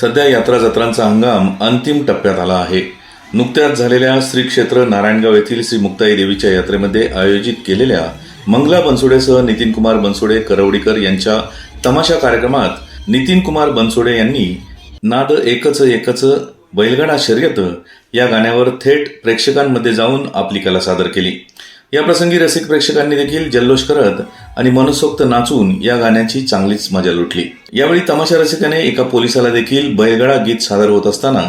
सध्या यात्रा जत्रांचा हंगाम अंतिम टप्प्यात आला आहे. नुकत्याच झालेल्या श्री क्षेत्र नारायणगाव येथील श्री मुक्ताई देवीच्या यात्रेमध्ये आयोजित केलेल्या मंगला बनसोडेसह नितीन कुमार बनसोडे करवडीकर यांच्या तमाशा कार्यक्रमात नितीन कुमार बनसोडे यांनी नाद एकच एकच बैलगाडा शर्यत या गाण्यावर थेट प्रेक्षकांमध्ये जाऊन आपली कला सादर केली. या प्रसंगी रसिक प्रेक्षकांनी देखील जल्लोष करत आणि मनसोक्त नाचून या गाण्याची चांगलीच मजा लुटली. यावेळी तमाशा रसिकाने एका पोलिसाला देखील बैलगाडा गीत सादर होत असताना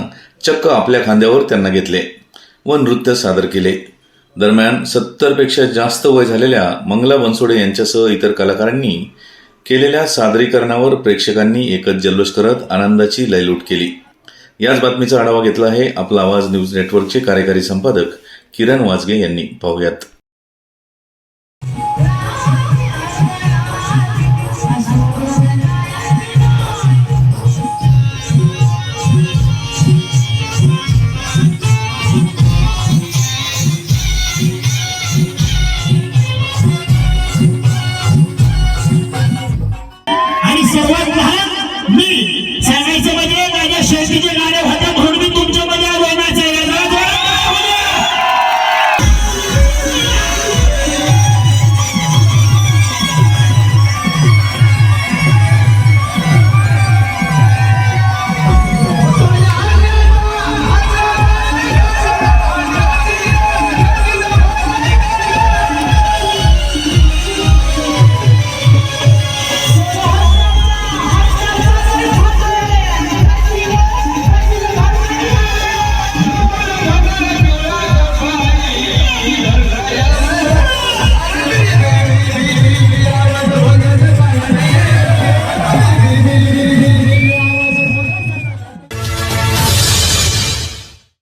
चक्क आपल्या खांद्यावर त्यांना घेतले व नृत्य सादर केले. दरम्यान सत्तरपेक्षा जास्त वय झालेल्या मंगला बनसोडे यांच्यासह इतर कलाकारांनी केलेल्या सादरीकरणावर प्रेक्षकांनी एकच जल्लोष करत आनंदाची लयलूट केली. याच बातमीचा आढावा घेतला आहे आपला आवाज न्यूज नेटवर्कचे कार्यकारी संपादक किरण वाजगे यांनी. पाहूयात. सर्वात लहान मी सांगायचं म्हणजे माझ्या शेतीचे